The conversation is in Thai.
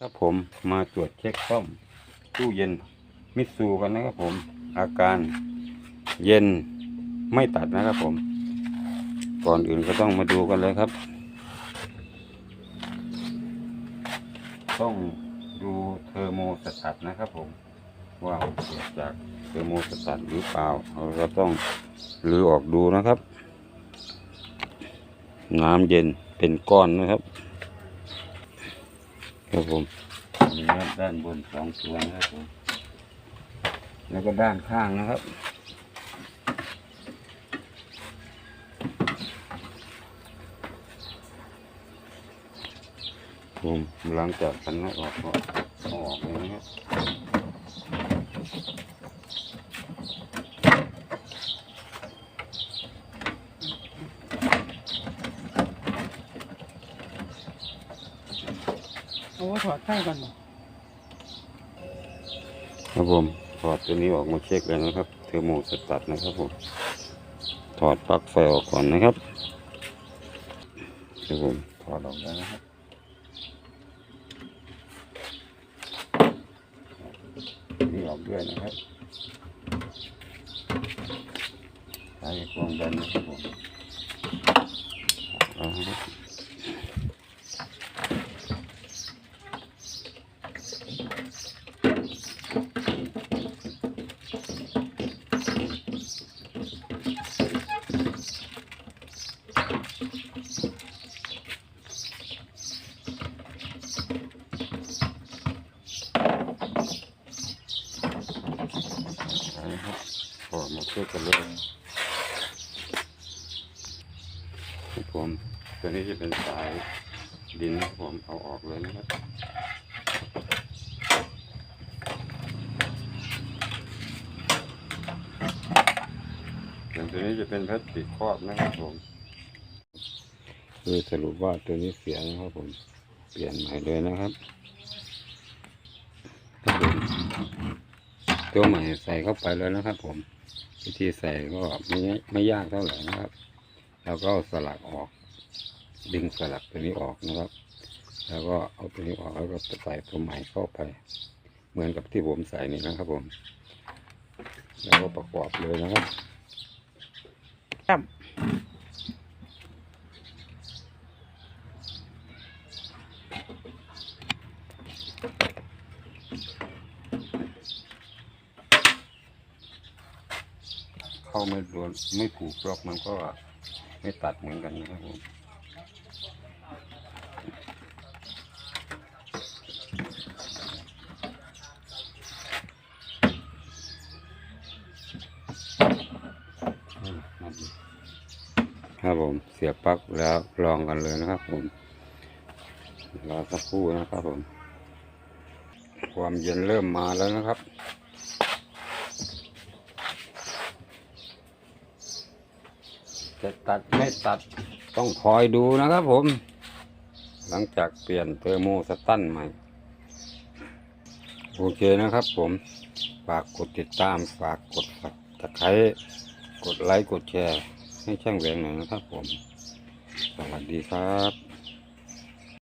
ครับผมมาตรวจเช็คซ่อมตู้เย็นมิตซูกันนะครับผม อาการเย็นไม่ตัดนะครับผม ก่อนอื่นก็ต้องมาดูกันเลยครับ ต้องดูเทอร์โมสตัตนะครับผม ว่าเกิดจากเทอร์โมสตัตหรือเปล่าเราก็ต้องรื้อออกดูนะครับ น้ำเย็นเป็นก้อนนะครับ ครับผมมีครับด้านบนสองตัวนะครับผมแล้วก็ด้านข้างนะครับ ผมหลังจากกันนั้นออกก็เอาออกเลยนะครับ อ้ถอดไส้ก่อนครับผมถอดตัวนี้ออกมาเช็คเลยนะครับ เทอร์โมสตัดนะครับผมถอดปลั๊กไฟออกก่อนนะครับครับผมถอดออกแล้วนะครับนี่ออกด้วยนะครับใช้ความดันนะครับผมเอาละครับเอาละครับ ถอดมาเช็คกันเลยผมตัวนี้จะเป็นสายดินนะผมเอาออกเลยนะครับส่วนตัวนี้จะเป็นพลาสติกครอบนะครับผมคือสรุปว่าตัวนี้เสียนะครับผม เปลี่ยนใหม่เลยนะครับตัวใหม่ใส่เข้าไปเลยนะครับผม วิธีใส่ก็ไม่ไม่ยากเท่าไหร่นะครับ แล้วก็สลักออกดึงสลักตัวนี้ออกนะครับ แล้วก็เอาตัวนี้ออกแล้วก็ใส่ตัวใหม่เข้าไป เหมือนกับที่ผมใส่นี่นะครับผม แล้วก็ประกอบเลยนะครับครับ เข้าไม่โดนไม่ผูกล็อกมันก็ไม่ตัดเหมือนกันนะครับผมครับผมเสียบปลั๊กแล้วลองกันเลยนะครับผมรอสักครู่นะครับผม ความเย็นเริ่มมาแล้วนะครับ จะตัดไม่ตัดต้องคอยดูนะครับผม หลังจากเปลี่ยนเทอร์โมสตันใหม่ โอเคนะครับผม ฝากกดติดตาม ฝากกดตะไคร้กดไลค์ กดแชร์ ให้ช่างแหวงหน่อยนะครับผม สวัสดีครับ